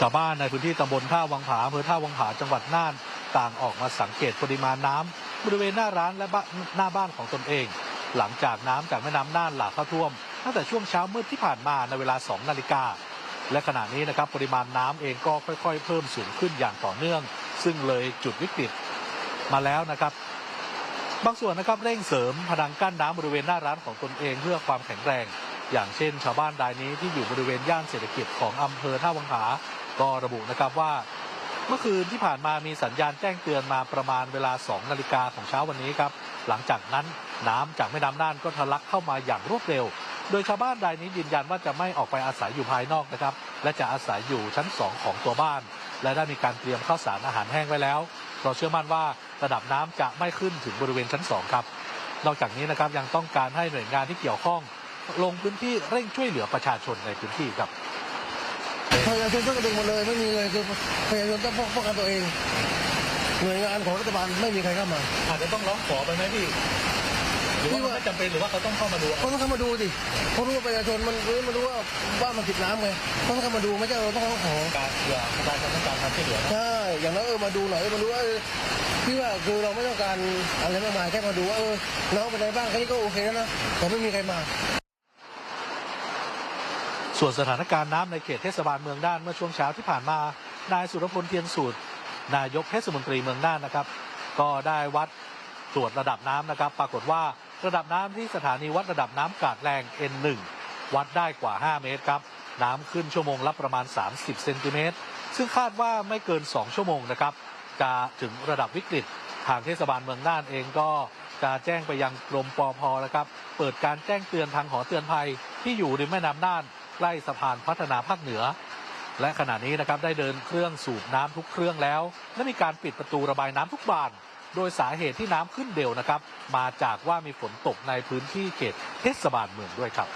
ชาวบ้านในพื้นที่ตำบลท่าวังผาอำเภอท่าวังผาจังหวัดน่าน ต่างออกมาสังเกตปริมาณน้ำบริเวณหน้าร้านและหน้าบ้านของตนเอง หลังจากน้ำจากแม่น้ำน่านหลากเข้าท่วมตั้งแต่ช่วงเช้ามืดที่ผ่านมาในเวลา 2 นาฬิกา และขณะนี้นะครับปริมาณน้ำเองก็ค่อย ๆ เพิ่มสูงขึ้นอย่างต่อเนื่อง ซึ่งเลยจุดวิกฤตมาแล้วนะครับ บางส่วนนะครับเร่งเสริมพนังกั้นน้ำบริเวณหน้าร้านของตนเองเพื่อความแข็งแรง อย่างเช่น ชาวบ้านรายนี้ที่อยู่บริเวณย่านเศรษฐกิจของอำเภอท่าวังผาก็ระบุนะครับว่า เมื่อคืนที่ผ่านมามีสัญญาณแจ้งเตือนมาประมาณเวลา 2 นาฬิกาของเช้าวันนี้ครับ หลังจากนั้นน้ำจากแม่น้ำน่านก็ทะลักเข้ามาอย่างรวดเร็ว โดยชาวบ้านรายนี้ยืนยันว่าจะไม่ออกไปอาศัยอยู่ภายนอกนะครับ และจะอาศัยอยู่ชั้น 2 ของตัวบ้าน และได้มีการเตรียมข้าวสารอาหารแห้งไว้แล้วเราเชื่อมั่นว่าระดับน้ำจะไม่ขึ้นถึงบริเวณชั้น 2 ครับ นอกจากนี้นะครับยังต้องการให้หน่วยงานที่เกี่ยวข้อง ลงพื้นที่เร่งช่วยเหลือประชาชนในพื้นที่ครับประชาชนต้องกระดึงหมดเลยไม่มีเลยคือประชาชนต้องป้องกันตัวเองหน่วยงานของรัฐบาลไม่มีใครเข้ามาอาจจะต้องร้องขอไปไหมพี่หรือว่ามันไม่จำเป็นหรือว่าเขาต้องเข้ามาดูเขาต้องเข้ามาดูสิเขารู้ว่าประชาชนมันรู้มันรู้ว่าว่ามันติดน้ำไงเขาต้องเข้ามาดูไม่ใช่เราต้องร้องขอการเผื่อประชาชนต้องการความช่วยเหลือนะใช่อย่างนั้นเออมาดูหน่อยเออมาดูว่าเออพี่ว่าคือเราไม่ต้องการอะไรมากมายแค่มาดูว่าเออน้องเป็นไงบ้างแค่นี้ก็โอเคแล้วนะแต่ไม่มีใครมา ส่วนสถานการณ์น้ำในเขตเทศบาลเมืองน่านเมื่อช่วงเช้าที่ผ่านมานายสุรพลเทียนสูตร นายกเทศมนตรีเมืองน่านนะครับ ก็ได้วัดตรวจระดับน้ำนะครับ ปรากฏว่าระดับน้ำที่สถานีวัดระดับน้ำกาดแรง N1 วัดได้กว่า 5 เมตรครับ น้ำขึ้นชั่วโมงละประมาณ 30 เซนติเมตร ซึ่งคาดว่าไม่เกิน 2 ชั่วโมงนะครับ จะถึงระดับวิกฤต ทางเทศบาลเมืองน่านเองก็จะแจ้งไปยังกรมปอพนะครับ เปิดการแจ้งเตือนทางหอเตือนภัยที่อยู่ริมแม่น้ำน่าน ใกล้สะพานพัฒนาภาคเหนือ และขณะนี้นะครับได้เดินเครื่องสูบน้ำทุกเครื่องแล้ว และมีการปิดประตูระบายน้ำทุกบาน โดยสาเหตุที่น้ำขึ้นเร็วนะครับ มาจากว่ามีฝนตกในพื้นที่เขตเทศบาลเมืองด้วยครับ